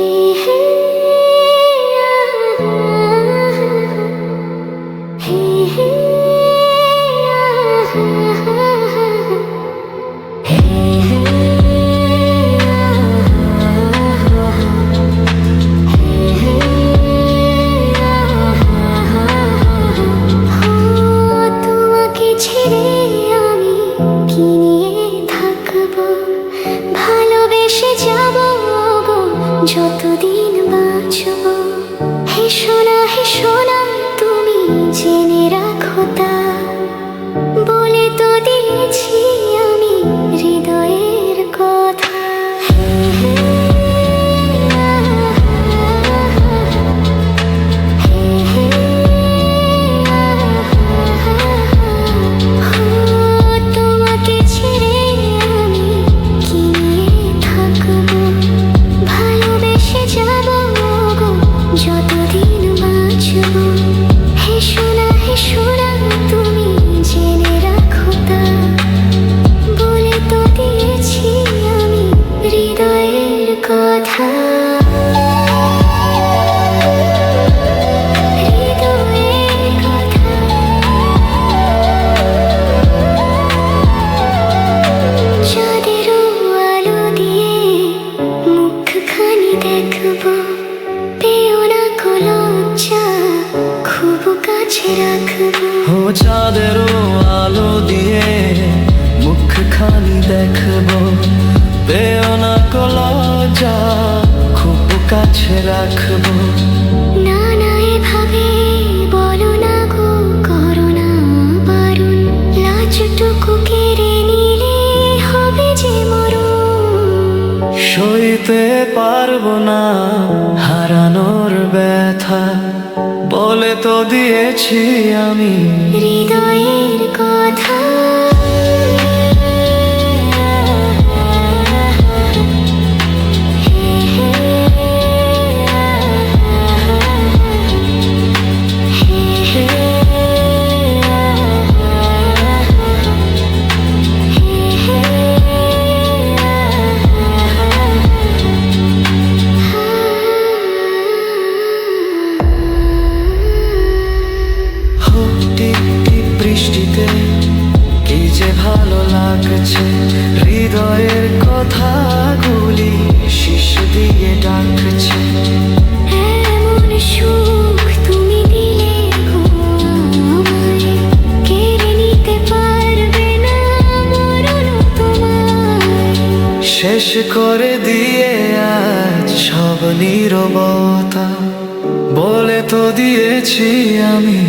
He যতদিন বাঁচব হে সোনা হে সোনা ও চাঁদেরও আলো দিয়ে মুখখানি দেখব। কাছে রাখব। না না এভাবে বলো না গো করো না বারণ লাজটুকু কেড়ে নিলে হবে যে মরণ। সইতে পারব না হারানোর ব্যথা। বলে তো দিয়েছি আমি। হৃদয়ের ভালো লাগছে। হৃদয়ের কথাগুলি শিশু দিয়ে ডাকছে। শেষ করে দিয়ে আজ সব নীরবতা। বলে তো দিয়েছি আমি।